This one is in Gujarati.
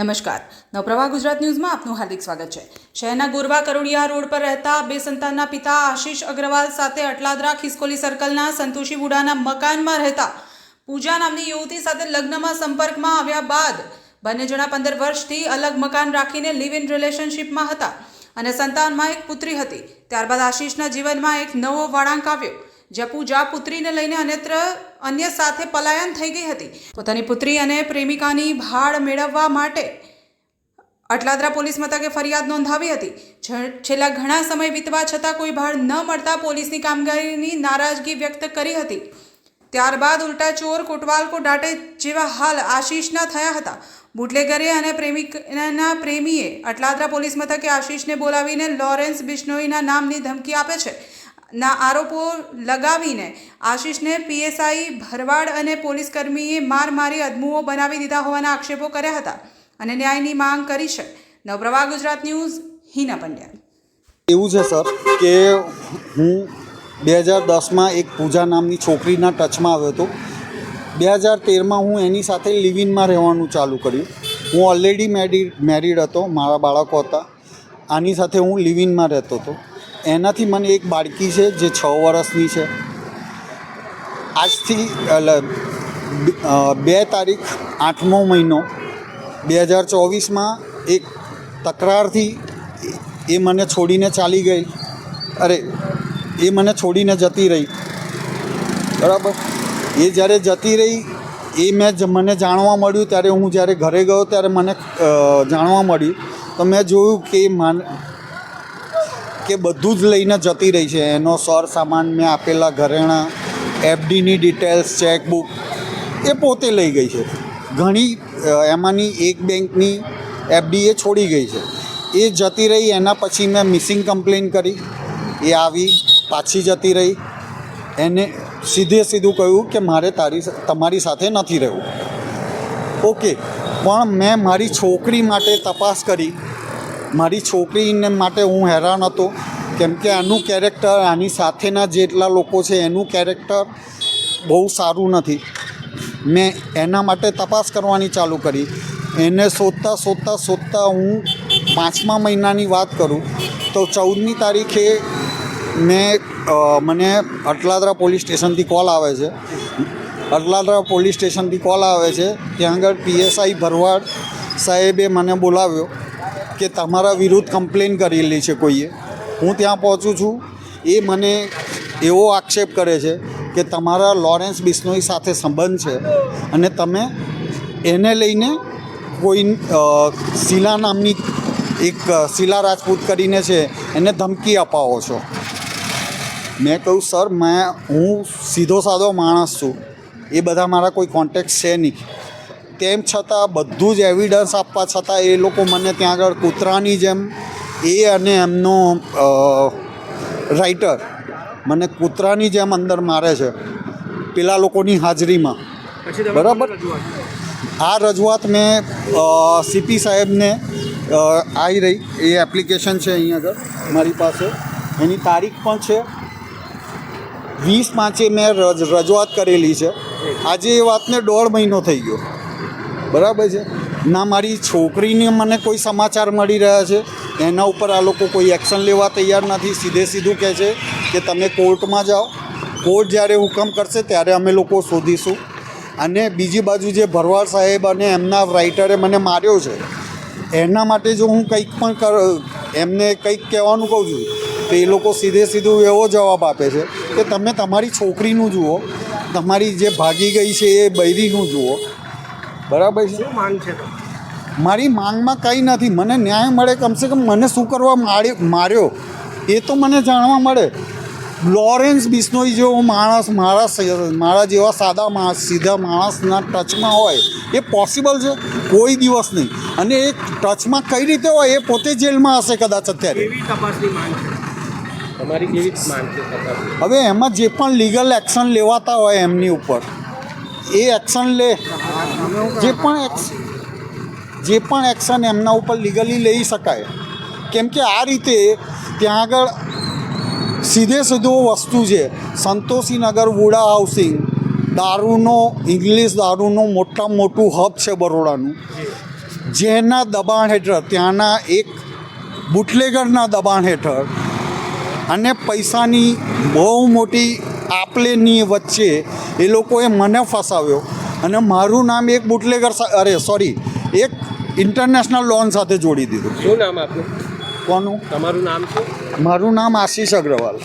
નમસ્કાર. નવપ્રવાહ ગુજરાત ન્યૂઝમાં આપનું હાર્દિક સ્વાગત છે. શહેરના ગોરવા કરોડિયા રોડ પર રહેતા બે સંતાનના પિતા આશીષ અગ્રવાલ સાથે અટલાદરા ખિસકોલી સર્કલના સંતોષી બુડાના મકાનમાં રહેતા પૂજા નામની યુવતી સાથે લગ્નમાં સંપર્કમાં આવ્યા બાદ બંને જણા પંદર વર્ષથી અલગ મકાન રાખીને લિવ ઇન રિલેશનશિપમાં હતા અને સંતાનમાં એક પુત્રી હતી. ત્યારબાદ આશીષના જીવનમાં એક નવો વળાંક આવ્યો. જ્યાં પૂજા પુત્રીને લઈને અન્યત્ર અન્ય સાથે પલાયન થઈ ગઈ હતી. પોતાની પુત્રી અને પ્રેમિકાની ભાળ મેળવવા માટે અટલાદરા પોલીસ મથકે ફરિયાદ નોંધાવી હતી. છેલ્લા ઘણા સમય વીતવા છતાં કોઈ ભાડ ન મળતા પોલીસની કામગીરીની નારાજગી વ્યક્ત કરી હતી. ત્યારબાદ ઉલટા ચોર કોટવાલકો દાટે જેવા હાલ આશીષના થયા હતા. બુટલેગરે અને પ્રેમિકના પ્રેમીએ અટલાદરા પોલીસ મથકે આશીષને બોલાવીને લોરેન્સ બિશ્નોઈના નામની ધમકી આપે છે. ના આરોપો લગાવીને આશિષને પીએસઆઈ ભરવાડ અને પોલીસ કર્મીએ માર મારી અદમુઓ બનાવી દીધા હોવાના આક્ષેપો કર્યા હતા અને ન્યાયની માંગ કરી છે. નવપ્રવાહ ગુજરાત ન્યૂઝ, હિના પંડ્યા. એવું છે, સર, કે હું બે હજાર દસમાં એક પૂજા નામની છોકરીના ટચમાં આવ્યો હતો. બે હજાર તેરમાં હું એની સાથે લિવિનમાં રહેવાનું ચાલુ કર્યું. હું ઓલરેડી મેરી મેરીડ હતો, મારા બાળકો હતા. આની સાથે હું લિવિનમાં રહેતો હતો. એનાથી મને એક બાળકી છે, જે છ વર્ષની છે. આજથી બે તારીખ આઠમો મહિનો, બે હજાર ચોવીસમાં એક તકરારથી એ મને છોડીને ચાલી ગઈ. અરે, એ મને છોડીને જતી રહી. બરાબર? એ જ્યારે જતી રહી, એ મેં મને જાણવા મળ્યું. ત્યારે હું જ્યારે ઘરે ગયો, ત્યારે મને જાણવા મળ્યું. તો મેં જોયું કે માન કે બધું જ લઈને જતી રહી છે. એનો સર સામાન મેં આપેલા ઘરેણાં, એફડીની ડિટેલ્સ, ચેકબુક, એ પોતે લઈ ગઈ છે. ઘણી એમાંની એક બેંકની એફડી એ છોડી ગઈ છે. એ જતી રહી, એના પછી મેં મિસિંગ કમ્પ્લેન કરી. એ આવી, પાછી જતી રહી. એને સીધે સીધું કહ્યું કે મારે તારી તમારી સાથે નથી રહેવું. ઓકે, પણ મેં મારી છોકરી માટે તપાસ કરી. મારી છોકરીને માટે હું હેરાન હતો. કેમ કે આનું કેરેક્ટર આની સાથેના જેટલા લોકો છે, એનું કેરેક્ટર બહુ સારું નથી. મેં એના માટે તપાસ કરવાની ચાલુ કરી. એને શોધતા શોધતા શોધતા હું પાંચમા મહિનાની વાત કરું, તો ચૌદમી તારીખે મેં મને અટલાદરા પોલીસ સ્ટેશનથી કોલ આવે છે. અટલાદરા પોલીસ સ્ટેશનથી કોલ આવે છે. ત્યાં આગળ પીએસઆઈ ભરવાડ સાહેબે મને બોલાવ્યો કે તમારા વિરુદ્ધ કમ્પ્લેન કરેલી છે કોઈએ. હું ત્યાં પહોંચું છું. એ મને એવો આક્ષેપ કરે છે કે તમારા લોરેન્સ બિશ્નોઈ સાથે સંબંધ છે અને તમે એને લઈને કોઈ શીલા નામની એક શીલા રાજપૂત કરીને છે, એને ધમકી અપાવો છો. મેં કહ્યું, સર, મેં, હું સીધો સાદો માણસ છું. એ બધા મારા કોઈ કોન્ટેક્ટ છે નહીં. તેમ છતાં બધું જ એવિડન્સ આપવા છતાં એ લોકો મને ત્યાં આગળ કૂતરાની જેમ એ અને એમનો રાઇટર મને કૂતરાની જેમ અંદર મારે છે પેલા લોકોની હાજરીમાં. બરાબર? આ રજૂઆત મેં સીપી સાહેબને આવી રહી. એ એપ્લિકેશન છે અહીં આગળ મારી પાસે. એની તારીખ પણ છે. વીસ પાંચે મેં રજ- રજૂઆત કરેલી છે. આજે એ વાતને દોઢ મહિનો થઈ ગયો. બરાબર છે? ના મારી છોકરીને મને કોઈ સમાચાર મળી રહ્યા છે. એના ઉપર આ લોકો કોઈ એક્શન લેવા તૈયાર નથી. સીધે સીધું કહે છે કે તમે કોર્ટમાં જાઓ. કોર્ટ જ્યારે હુકમ કરશે ત્યારે અમે લોકો શોધીશું. અને બીજી બાજુ જે ભરવાડ સાહેબ અને એમના રાઇટરે મને માર્યો છે, એના માટે જો હું કંઈક પણ કર, એમને કંઈક કહેવાનું કહું છું, તો એ લોકો સીધે સીધું એવો જવાબ આપે છે કે તમે તમારી છોકરીનું જુઓ, તમારી જે ભાગી ગઈ છે એ બૈરીનું જુઓ. બરાબર છે? માંગ છે મારી માંગમાં કંઈ નથી. મને ન્યાય મળે કમસે કમ મને શું કરવા માર્યો માર્યો? એ તો મને જાણવા મળે. લોરેન્સ બિસ્નોઈ જેવો માણસ મારા મારા જેવા સાદા માણસ સીધા માણસના ટચમાં હોય એ પોસિબલ છે? કોઈ દિવસ નહીં. અને એ ટચમાં કઈ રીતે હોય એ પોતે જેલમાં હશે કદાચ અત્યારે. કેવી તપાસની માંગ છે? તમારી કેવી માંગ છે તપાસની? હવે એમાં જે પણ લીગલ એક્શન લેવાતા હોય એમની ઉપર એ એક્શન લે. જે પણ એક્શન જે પણ એક્શન એમના ઉપર લીગલી લઈ શકાય. કેમ કે આ રીતે ત્યાં આગળ સીધે સીધો વસ્તુ છે. સંતોષીનગર વુડા હાઉસિંગ દારૂનો, ઇંગ્લિશ દારૂનું મોટામાં મોટું હબ છે બરોડાનું. જેના દબાણ હેઠળ, ત્યાંના એક બુટલેગરના દબાણ હેઠળ અને પૈસાની બહુ મોટી આપલેની વચ્ચે એ લોકોએ મને ફસાવ્યો. અને મારું નામ એક બુટલેગર અરે સોરી એક ઇન્ટરનેશનલ લોન સાથે જોડી દીધું. શું નામ આપનું? કોનું? તમારું નામ શું? મારું નામ આશીષ અગ્રવાલ.